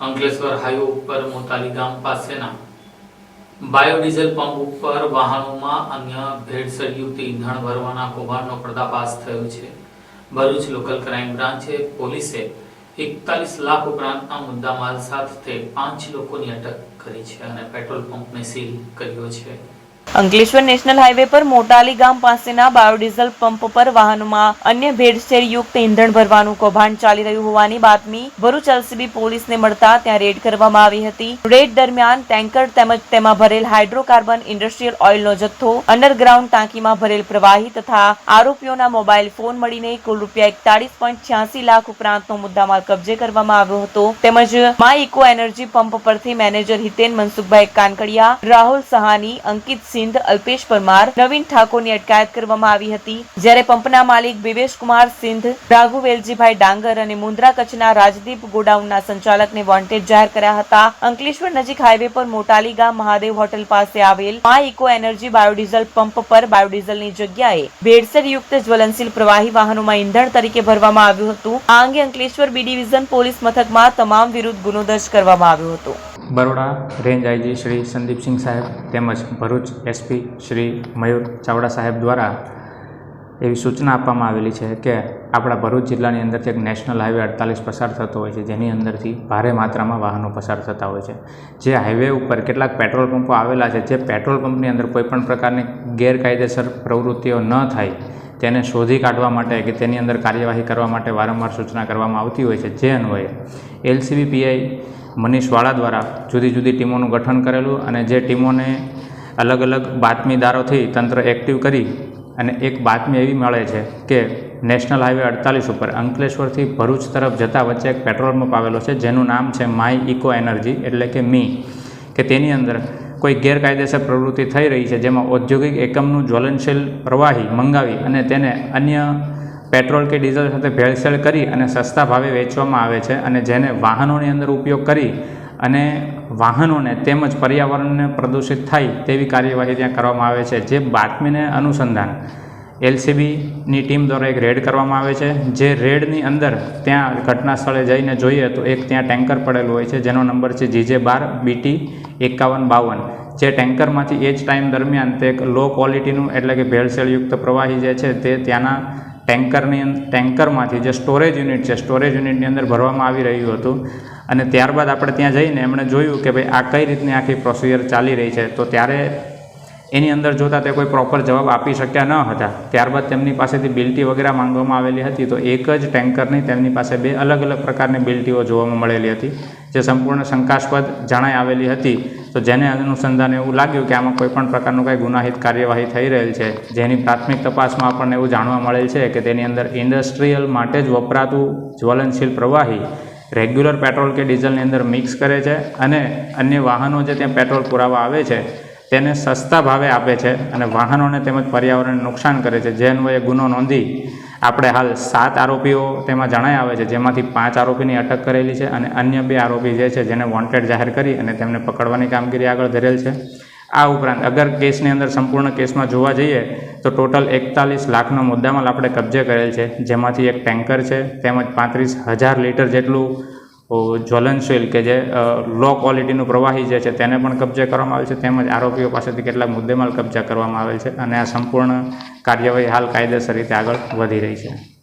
Ankleshwar highway ઉપર મોતાલી ગામ પાસેના બાયોડીઝલ પંપ ઉપર વાહનોમાં અન્ય ભેળસેળયુક્ત ઈંધણ ભરવાના કૌભાંડનો પર્દાફાશ થયો છે. ભરૂચ લોકલ ક્રાઇમ બ્રાન્ચે પોલીસે એકતાલીસ લાખ ઉપરાંતના મુદ્દામાલ સાથે પાંચ લોકોની અટક કરી છે અને પેટ્રોલ પંપને સીલ કર્યો છે. અંકલેશ્વર નેશનલ હાઈવે પર મોટાલી ગામ પાસેના બાયોડીઝલ પંપ પર વાહનોમાં અન્ય ભેળસેળયુક્ત ઇંધણ ભરવાનું કૌભાંડ ચાલી રહ્યું હોવાની બાતમી ભરૂચ એલસીબી પોલીસને મળતા ત્યાં રેડ કરવામાં આવી હતી. રેડ દરમિયાન ટેન્કર તેમજ તેમાં ભરેલ હાઇડ્રોકાર્બન ઇન્ડસ્ટ્રીયલ ઓઇલનો જથ્થો અંડરગ્રાઉન્ડ ટાંકીમાં ભરેલ પ્રવાહી તથા આરોપીઓના મોબાઈલ ફોન મળીને કુલ રૂપિયા એકતાળીસ પોઈન્ટ છ્યાસી લાખ ઉપરાંતનો મુદ્દામાલ કબજે કરવામાં આવ્યો હતો. તેમજ મા ઇકો એનર્જી પંપ પરથી મેનેજર હિતેન મનસુખભાઈ કાનકડિયા, રાહુલ સહાની, અંકિત સિંધ અલ્પેશ પરમાર નવીન ઠાકોરની અટકાયત કરવામાં આવી હતી. જ્યારે પંપના માલિક કુમાર સિંધ, રાઘુ ડાંગર અને મુન્દ્રા કચ્છના રાજદીપ ગોડાઉનના સંચાલકને વોન્ટેડ જાહેર કર્યા હતા. અંકલેશ્વર નજીક હાઈવે પર મોટાલી ગામ મહાદેવ હોટલ પાસે આવેલ મા ઇકો એનર્જી બાયોડીઝલ પંપ પર બાયોડીઝલની જગ્યાએ ભેળસેળયુક્ત જ્વલનશીલ પ્રવાહી વાહનોમાં ઈંધણ તરીકે ભરવામાં આવ્યું હતું. આ અંગે અંકલેશ્વર બી ડિવિઝન પોલીસ મથકમાં તમામ વિરુદ્ધ ગુનો દર્જ કરવામાં આવ્યો હતો. બરોડા, રેન્જ આઈજી શ્રી સંદીપસિંહ સાહેબ તેમજ ભરૂચ એસપી શ્રી મયુર ચાવડા સાહેબ દ્વારા એવી સૂચના આપવામાં આવેલી છે કે આપણા ભરૂચ જિલ્લાની અંદરથી એક નેશનલ હાઈવે અડતાલીસ પસાર થતો હોય છે, જેની અંદરથી ભારે માત્રામાં વાહનો પસાર થતા હોય છે. જે હાઈવે ઉપર કેટલાક પેટ્રોલ પંપો આવેલા છે, જે પેટ્રોલ પંપની અંદર કોઈપણ પ્રકારની ગેરકાયદેસર પ્રવૃત્તિઓ ન થાય, તેને શોધી કાઢવા માટે કે તેની અંદર કાર્યવાહી કરવા માટે વારંવાર સૂચના કરવામાં આવતી હોય છે. જે અન્વયે, એલસીબી પીઆઈ મનીષ વાળા દ્વારા જુદી જુદી ટીમોનું ગઠન કરેલું અને જે ટીમોને અલગ અલગ બાતમીદારોથી તંત્ર એક્ટિવ કરી અને એક બાતમી એવી મળે છે કે નેશનલ હાઈવે અડતાલીસ ઉપર અંકલેશ્વરથી ભરૂચ તરફ જતા વચ્ચે એક પેટ્રોલ પંપ આવેલો છે, જેનું નામ છે માય ઇકો એનર્જી એટલે કે મી કે તેની અંદર કોઈ ગેરકાયદેસર પ્રવૃત્તિ થઈ રહી છે, જેમાં ઔદ્યોગિક એકમનું જ્વલનશીલ પ્રવાહી મંગાવી અને તેને અન્ય પેટ્રોલ કે ડીઝલ સાથે ભેળસેળ કરી અને સસ્તા ભાવે વેચવામાં આવે છે અને જેને વાહનોની અંદર ઉપયોગ કરી અને વાહનોને તેમજ પર્યાવરણને પ્રદૂષિત થાય તેવી કાર્યવાહી ત્યાં કરવામાં આવે છે. જે બાતમીને અનુસંધાન એલસીબીની ટીમ દ્વારા એક રેડ કરવામાં આવે છે. જે રેડની અંદર ત્યાં ઘટના સ્થળે જઈને જોઈએ તો એક ત્યાં ટેન્કર પડેલું હોય છે. જેનો નંબર છે જીજે બાર બીટી એકાવન બાવન. જે ટેન્કરમાંથી એ જ ટાઈમ દરમિયાન તે એક લો ક્વોલિટીનું એટલે કે ભેળસેળયુક્ત પ્રવાહી જે છે તે ત્યાંના ટેન્કરની ટેન્કરમાંથી જે સ્ટોરેજ યુનિટ છે, સ્ટોરેજ યુનિટની અંદર ભરવામાં આવી રહ્યું હતું અને ત્યારબાદ આપણે ત્યાં જઈને એમણે જોયું કે ભાઈ આ કઈ રીતની આખી પ્રોસિજર ચાલી રહી છે. તો ત્યારે એની અંદર જોતાં તે કોઈ પ્રોપર જવાબ આપી શક્યા ન હતા. ત્યારબાદ તેમની પાસેથી બિલ્ટી વગેરે માંગવામાં આવેલી હતી તો એક જ ટેન્કરની તેમની પાસે બે અલગ અલગ પ્રકારની બિલ્ટીઓ જોવામાં મળેલી હતી, જે સંપૂર્ણ શંકાસ્પદ જણાઈ આવેલી હતી. તો જેને અનુસંધાને એવું લાગ્યું કે આમાં કોઈ પણ પ્રકારનું કંઈ ગુનાહિત કાર્યવાહી થઈ રહેલ છે, જેની પ્રાથમિક તપાસમાં આપણને એવું જાણવા મળેલ છે કે તેની અંદર ઇન્ડસ્ટ્રીયલ માટે જ વપરાતું જ્વલનશીલ પ્રવાહી રેગ્યુલર પેટ્રોલ કે ડીઝલની અંદર મિક્સ કરે છે અને અન્ય વાહનો જે ત્યાં પેટ્રોલ પુરાવા આવે છે, તેને સસ્તા ભાવે આપે છે અને વાહનોને તેમજ પર્યાવરણને નુકસાન કરે છે. જે અન્વયે ગુનો નોંધી આપણે હાલ સાત આરોપીઓ તેમાં જણાઈ આવે છે, જેમાંથી પાંચ આરોપીની અટક કરેલી છે અને અન્ય બે આરોપી જે છે જેને વોન્ટેડ જાહેર કરી અને તેમને પકડવાની કામગીરી આગળ ધરેલ છે. આ ઉપરાંત અગર કેસની અંદર સંપૂર્ણ કેસમાં જોવા જઈએ, તો ટોટલ એકતાલીસ લાખનો મુદ્દામાલ આપણે કબજે કરેલ છે, જેમાંથી એક ટેન્કર છે, તેમજ પાંત્રીસ હજાર લીટર જેટલું જ્વલનશીલ કે જે લો ક્વોલિટીનું પ્રવાહી જે છે તેને પણ કબજે કરવામાં આવેલ છે તેમજ આરોપીઓ પાસેથી કેટલાક મુદ્દેમાલ કબજા કરવામાં આવેલ છે અને આ સંપૂર્ણ કાર્યવાહી હાલ કાયદેસર રીતે આગળ વધી રહી છે.